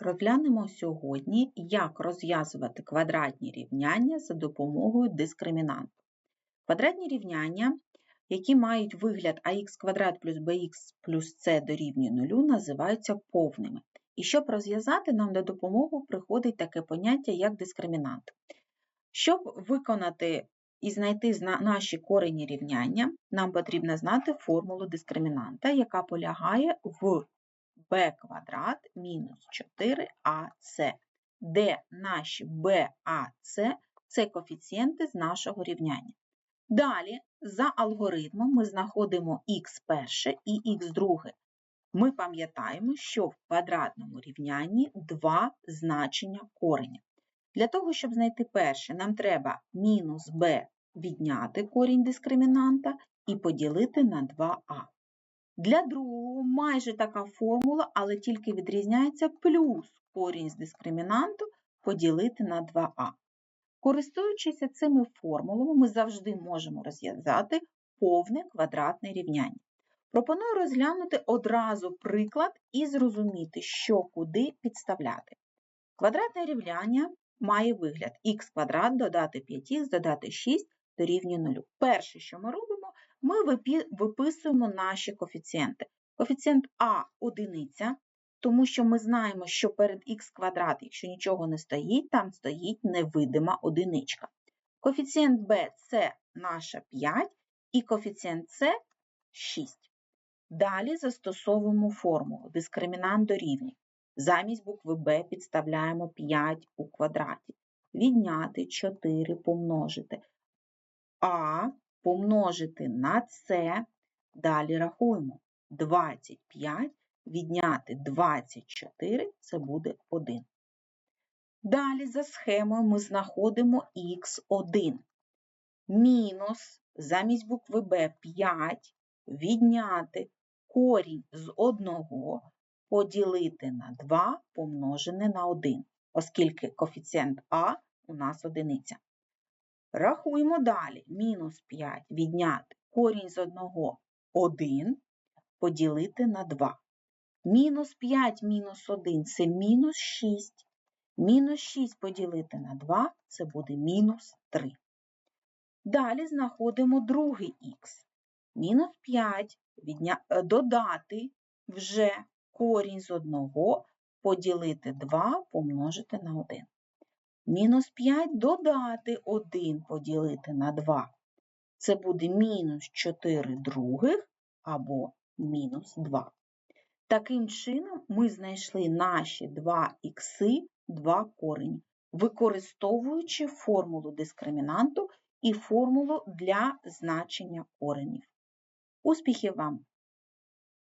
Розглянемо сьогодні, як розв'язувати квадратні рівняння за допомогою дискримінанту. Квадратні рівняння, які мають вигляд ax квадрат плюс bx плюс c дорівнює нулю, називаються повними. І щоб розв'язати, нам на допомогу приходить таке поняття, як дискримінант. Щоб виконати і знайти наші корені рівняння, нам потрібно знати формулу дискримінанта, яка полягає в b квадрат мінус 4ac, де наші b, a, c – це коефіцієнти з нашого рівняння. Далі, за алгоритмом, ми знаходимо х перше і х друге. Ми пам'ятаємо, що в квадратному рівнянні два значення кореня. Для того, щоб знайти перше, нам треба мінус b відняти корінь дискримінанта і поділити на 2а. Для другого майже така формула, але тільки відрізняється плюс корінь з дискримінанту поділити на 2а. Користуючись цими формулами, ми завжди можемо розв'язати повне квадратне рівняння. Пропоную розглянути одразу приклад і зрозуміти, що куди підставляти. Квадратне рівняння має вигляд х квадрат додати 5х додати 6 дорівнює 0. Перше, що ми робимо, ми виписуємо наші коефіцієнти. Коефіцієнт А одиниця, тому що ми знаємо, що перед х квадрат, якщо нічого не стоїть, там стоїть невидима одиничка. Коефіцієнт Б це наша 5 і коефіцієнт С 6. Далі застосовуємо формулу дискримінант дорівнює. Замість букви Б підставляємо 5 у квадраті. Відняти 4 помножити. А помножити на С. Далі рахуємо. 25 відняти 24 це буде 1. Далі за схемою ми знаходимо х1. Мінус замість букви Б 5 відняти корінь з 1 поділити на 2 помножене на 1, оскільки коефіцієнт А у нас одиниця. Рахуємо далі. Мінус 5 відняти корінь з 1 1 поділити на 2. Мінус 5 мінус 1 це мінус 6. Мінус 6 поділити на 2 це буде мінус 3. Далі знаходимо другий х. Мінус 5 відня... е, додати вже корінь з 1 поділити 2 помножити на 1. Мінус 5 додати 1 поділити на 2. Це буде мінус 4 других або мінус 2. Таким чином ми знайшли наші 2 ікси, 2 корені, використовуючи формулу дискримінанту і формулу для значення коренів. Успіхів вам!